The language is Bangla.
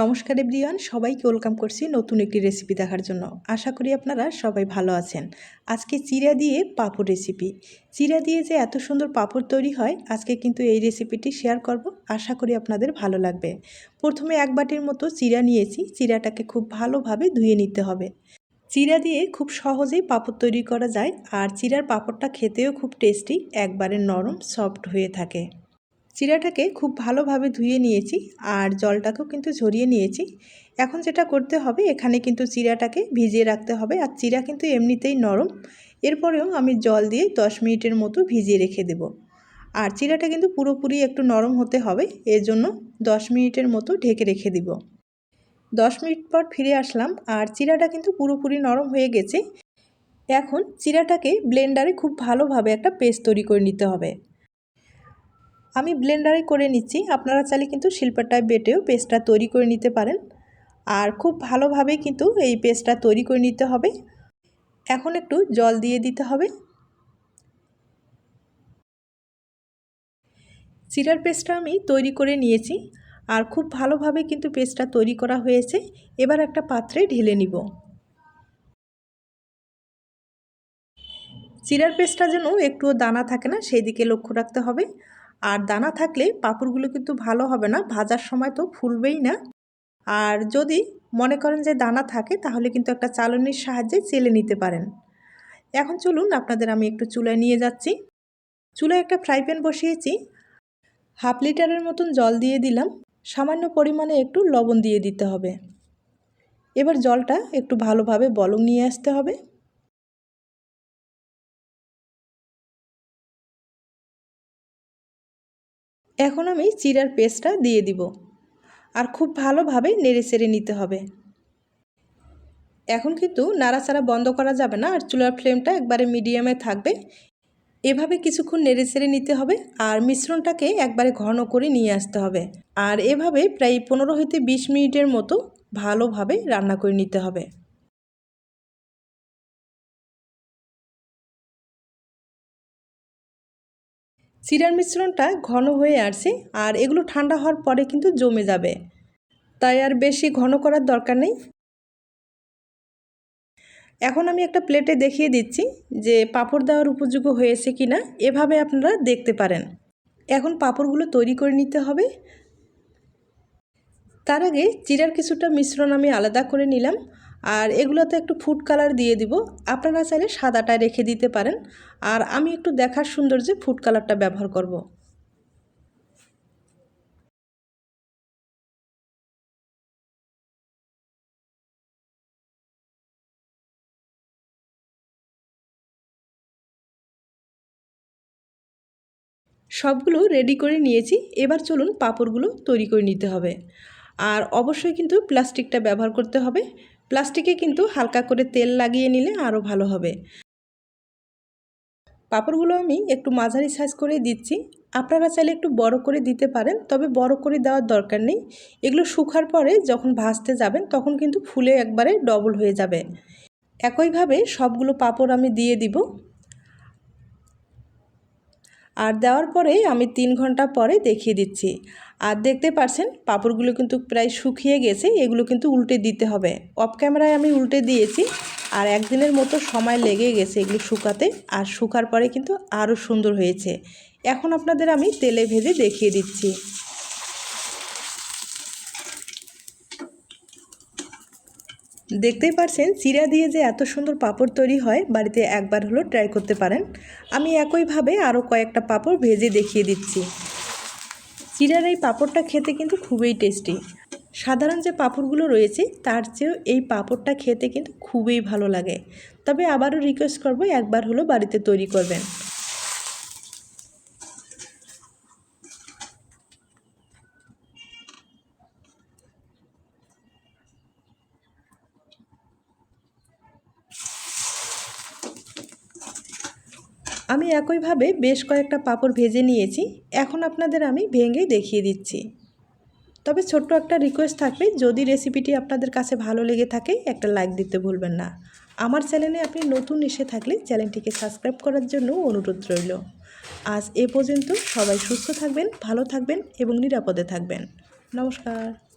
নমস্কার এভরিওয়ান, সবাইকে ওয়েলকাম করছি নতুন একটি রেসিপি দেখার জন্য। আশা করি আপনারা সবাই ভালো আছেন। আজকে চিরা দিয়ে পাঁপড় রেসিপি। চিরা দিয়ে যে এত সুন্দর পাঁপড় তৈরি হয়, আজকে কিন্তু এই রেসিপিটি শেয়ার করব। আশা করি আপনাদের ভালো লাগবে। প্রথমে এক বাটির মতো চিরা নিয়েছি। চিরাটাকে খুব ভালোভাবে ধুয়ে নিতে হবে। চিরা দিয়ে খুব সহজেই পাঁপড় তৈরি করা যায়। আর চিরার পাঁপড়টা খেতেও খুব টেস্টি, একবারে নরম, সফট হয়ে থাকে। চিরাটাকে খুব ভালোভাবে ধুয়ে নিয়েছি আর জলটাকেও কিন্তু ঝরিয়ে নিয়েছি। এখন যেটা করতে হবে, এখানে কিন্তু চিরাটাকে ভিজিয়ে রাখতে হবে আর চিরা কিন্তু এমনিতেই নরম। এরপরেও আমি জল দিয়ে দশ মিনিটের মতো ভিজিয়ে রেখে দেব। আর চিরাটা কিন্তু পুরোপুরি একটু নরম হতে হবে, এর জন্য দশ মিনিটের মতো ঢেকে রেখে দিব। দশ মিনিট পর ফিরে আসলাম আর চিরাটা কিন্তু পুরোপুরি নরম হয়ে গেছে। এখন চিরাটাকে ব্লেন্ডারে খুব ভালোভাবে একটা পেস্ট তৈরি করে নিতে হবে। আমি ব্লেন্ডারে করে নিচ্ছি। আপনারা চাইলে কিন্তু শিল্পাটায় বেটেও পেস্টটা তৈরি করে নিতে পারেন। আর খুব ভালোভাবে কিন্তু এই পেস্টটা তৈরি করে নিতে হবে। এখন একটু জল দিয়ে দিতে হবে। চিরার পেস্টটা আমি তৈরি করে নিয়েছি। আর খুব ভালোভাবে কিন্তু পেস্টটা তৈরি করা হয়েছে। এবার একটা পাত্রে ঢেলে নিব। চিরার পেস্টটা যেন একটুও দানা থাকে না, সেই দিকে লক্ষ্য রাখতে হবে। আর দানা থাকলে পাঁপড়গুলো কিন্তু ভালো হবে না, ভাজার সময় তো ফুলবেই না। আর যদি মনে করেন যে দানা থাকে, তাহলে কিন্তু একটা চালনির সাহায্যে চেলে নিতে পারেন। এখন চলুন, আপনাদের আমি একটু চুলায় নিয়ে যাচ্ছি। চুলায় একটা ফ্রাই প্যান বসিয়েছি। হাফ লিটারের মতন জল দিয়ে দিলাম। সামান্য পরিমাণে একটু লবণ দিয়ে দিতে হবে। এবার জলটা একটু ভালোভাবে বলং নিয়ে আসতে হবে। এখন আমি চিরার পেস্টটা দিয়ে দিব। আর খুব ভালোভাবে নেড়ে চেড়ে নিতে হবে। এখন কিন্তু নাড়াচাড়া বন্ধ করা যাবে না আর চুলার ফ্লেমটা একবারে মিডিয়ামে থাকবে। এভাবে কিছুক্ষণ নেড়ে চেড়ে নিতে হবে আর মিশ্রণটাকে একবারে ঘন করে নিয়ে আসতে হবে। আর এভাবে প্রায় পনেরো হইতে বিশ মিনিটের মতো ভালোভাবে রান্না করে নিতে হবে। চিরার মিশ্রণটা ঘন হয়ে আসছে আর এগুলো ঠান্ডা হওয়ার পরে কিন্তু জমে যাবে। তাই আর বেশি ঘন করার দরকার নেই। এখন আমি একটা প্লেটে দেখিয়ে দিচ্ছি যে পাঁপড় দেওয়ার উপযোগ্য হয়েছে কি না এভাবে আপনারা দেখতে পারেন। এখন পাঁপড়গুলো তৈরি করে নিতে হবে। তার আগে চিরার কিছুটা মিশ্রণ আমি আলাদা করে নিলাম। আর এগুলোতে একটু ফুড কালার দিয়ে দিব। আপনারা চাইলে সাদাটা রেখে দিতে পারেন। আর আমি একটু দেখার সৌন্দর্যে ফুড কালারটা ব্যবহার করব। সবগুলো রেডি করে নিয়েছি। এবার চলুন পাঁপড়গুলো তৈরি করে নিতে হবে। আর অবশ্যই কিন্তু প্লাস্টিকটা ব্যবহার করতে হবে। প্লাস্টিকে কিন্তু হালকা করে তেল লাগিয়ে নিলে আরও ভালো হবে। পাপড়গুলো আমি একটু মাঝারি সাইজ করে দিচ্ছি। আপনারা চাইলে একটু বড় করে দিতে পারেন, তবে বড় করে দেওয়ার দরকার নেই। এগুলো শুকার পরে যখন ভাজতে যাবেন, তখন কিন্তু ফুলে একবারে ডবল হয়ে যাবে। একইভাবে সবগুলো পাপড় আমি দিয়ে দিব। আর দেওয়ার পরে আমি তিন ঘণ্টা পরে দেখিয়ে দিচ্ছি। আর দেখতে পারছেন, পাপড়গুলো কিন্তু প্রায় শুকিয়ে গেছে, এগুলো কিন্তু উল্টে দিতে হবে। অফ ক্যামেরায় আমি উল্টে দিয়েছি, আর একদিনের মতো সময় লেগে গেছে এগুলো শুকাতে, আর শুকার পরে কিন্তু আরও সুন্দর হয়েছে। এখন আপনাদের আমি তেলে ভেজে দেখিয়ে দিচ্ছি। দেখতেই পারছেন চিরা দিয়ে যে এত সুন্দর পাপড় তৈরি হয়, বাড়িতে একবার হলো ট্রাই করতে পারেন। আমি একইভাবে আরও কয়েকটা পাপড় ভেজে দেখিয়ে দিচ্ছি। চিরার এই পাপড়টা খেতে কিন্তু খুবই টেস্টি সাধারণ যে পাঁপড়গুলো রয়েছে, তার চেয়েও এই পাঁপড়টা খেতে কিন্তু খুবই ভালো লাগে। তবে আবারও রিকোয়েস্ট করব, একবার হলো বাড়িতে তৈরি করবেন। আমি একইভাবে বেশ কয়েকটা পাঁপড় ভেজে নিয়েছি। এখন আপনাদের আমি ভেঙে দেখিয়ে দিচ্ছি। তবে ছোট্ট একটা রিকোয়েস্ট থাকবে, যদি রেসিপিটি আপনাদের কাছে ভালো লেগে থাকে, একটা লাইক দিতে ভুলবেন না। আমার চ্যানেলে আপনি নতুন এসে থাকলে চ্যানেলটিকে সাবস্ক্রাইব করার জন্য অনুরোধ রইল। আজ এ পর্যন্ত সবাই সুস্থ থাকবেন, ভালো থাকবেন এবং নিরাপদে থাকবেন। নমস্কার।